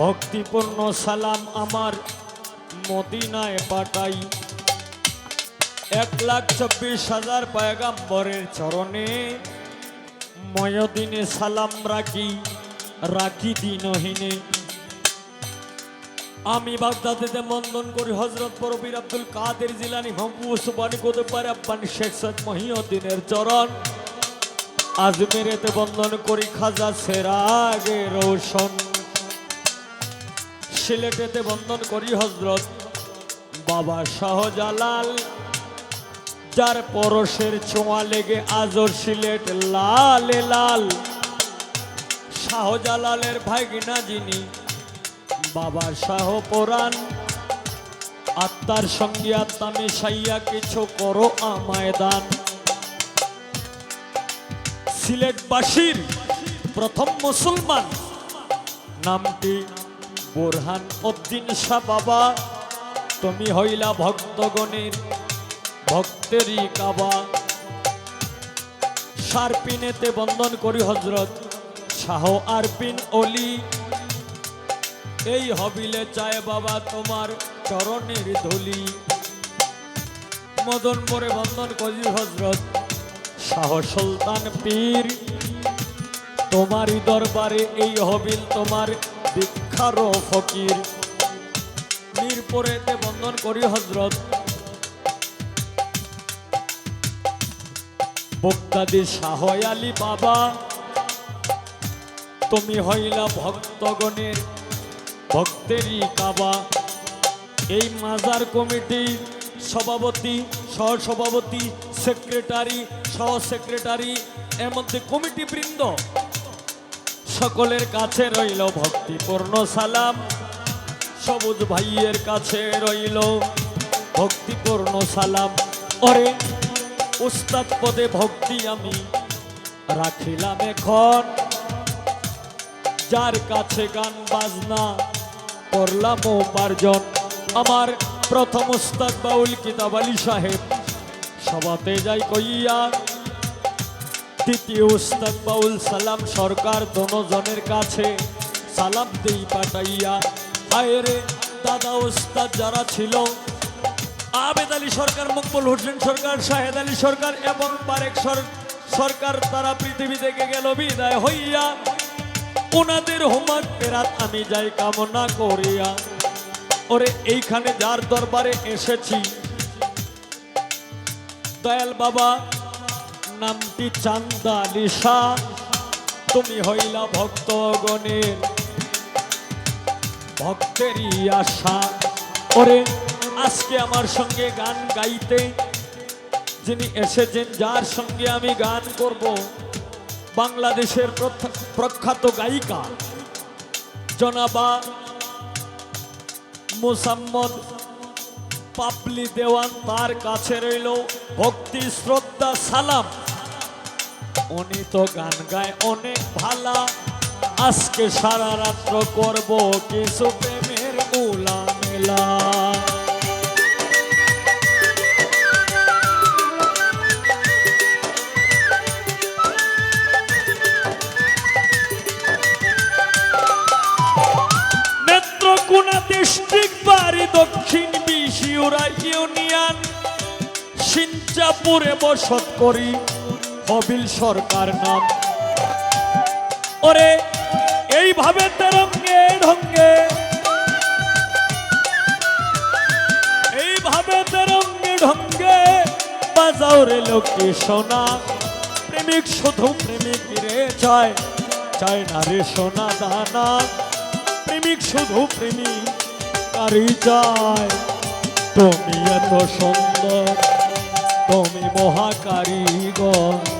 ভক্তিপূর্ণ সালাম আমার মদিনায় পাঠাই। এক লাখ চব্বিশ হাজার পয়গাম্বরের চরণে ময়দিনে সালাম রাখি রাখি দিনহীনে। আমি বাগদাদেতে বন্ধন করি, হজরত পরবীর আব্দুল কাদের জিলানি হম্পু সুবানি পারে আব্বানি শেখ সৈয়দ মহিউদ্দিনের চরণ। আজমেরেতে বন্ধন করি খাজা সেরাগে রোশন। সিলেটেতে বন্ধন করি হজরত বাবা শাহজালাল, যার পরশের ছোঁয়া লেগে আজও সিলেট লাল লাল। শাহজালালের ভাগিনা যিনি, বাবা শাহ পুরাণ। আত্মার সঙ্গে আত্মা মিশাইয়া কিছু করো আমায় দান। সিলেটবাসীর প্রথম মুসলমান নামটি বোরহান উদ্দিন শাহ বাবা, তুমি হইলা ভক্তগণের ভক্তেরই কাবা। সারপিনেতে বন্দন করি হজরত শাহ আরপিন অলি। এই হবিলে চায় বাবা তোমার চরণের ধুলি। মদন মোরে বন্ধন করি হজরত শাহ সুলতান পীর। তোমারই দরবারে এই হবিল তোমার বিখ্যার ফকির। মিরপুরেতে বন্ধন করি হজরত। বক্তাদি শাহ আলী বাবা, তুমি হইলা ভক্তগণের ভক্তেরই কাবা। এই মাজার কমিটির সভাপতি সহ সভাপতি সেক্রেটারি সহ সেক্রেটারি এর মধ্যে কমিটি বৃন্দ। সকলের কাছে রইল ভক্তিপূর্ণ সালাম। সবুজ ভাইয়ের কাছে রইল ভক্তিপূর্ণ সালাম। অরে উস্তাদ পদে ভক্তি আমি রাখিলাম এখন। যার কাছে গান, বাজনা করলাম উপার্জন, আমার প্রথম উস্তাদ বাউল কিতাব আলী সাহেব সবাতে যাই কইয়া দ্বিতীয় উস্তাদ বাউল সালাম, সরকার দনজনের কাছে। সালাম দেই পাঠাইয়া হায় রে, দাদা উস্তাদ যারা ছিল। আবেদ আলী সরকার, মকবুল হোসেন সরকার, শাহেদ আলী সরকার এবং পারেক সরকার তারা পৃথিবী থেকে গেল বিদায় হইয়া। ওনাদের হোমাক ফেরাত আমি যাই কামনা করিয়া। ওরে, এইখানে যার দরবারে এসেছি। দয়াল বাবা নামটি চান্দা লিসা। তুমি হইলা ভক্তগণের ভক্তেরই আশা। ওরে, আজকে আমার সঙ্গে গান গাইতে যিনি এসেছেন, যার সঙ্গে আমি গান করব, বাংলাদেশের প্রখ্যাত গায়িকা। জনাবা মোসাম্মদ পাপলি দেওয়ান তার কাছে রইল ভক্তি শ্রদ্ধা সালাম। উনি তো গান গায় অনেক ভালা। আজকে সারা রাত্র করব কিছু প্রেমের উলা মেলা নেত্রকোনা ডিস্ট্রিক্ট দক্ষিণ ইউনিয়ন সিঞ্চাপুরে বসত করি। হবিল সরকার নাম। ওরে, এইভাবে তেরঙ্গে, ঢঙ্গে। এইভাবে তেরঙ্গে, ঢঙ্গে। বাজাও রে লোকে সোনা। প্রেমিক শুধু প্রেমিক রে চায়। চায় না রে সোনা দানা। প্রেমিক শুধু প্রেমিক কারি যায় তুমি এত সুন্দর, তুমি মহাকারিগর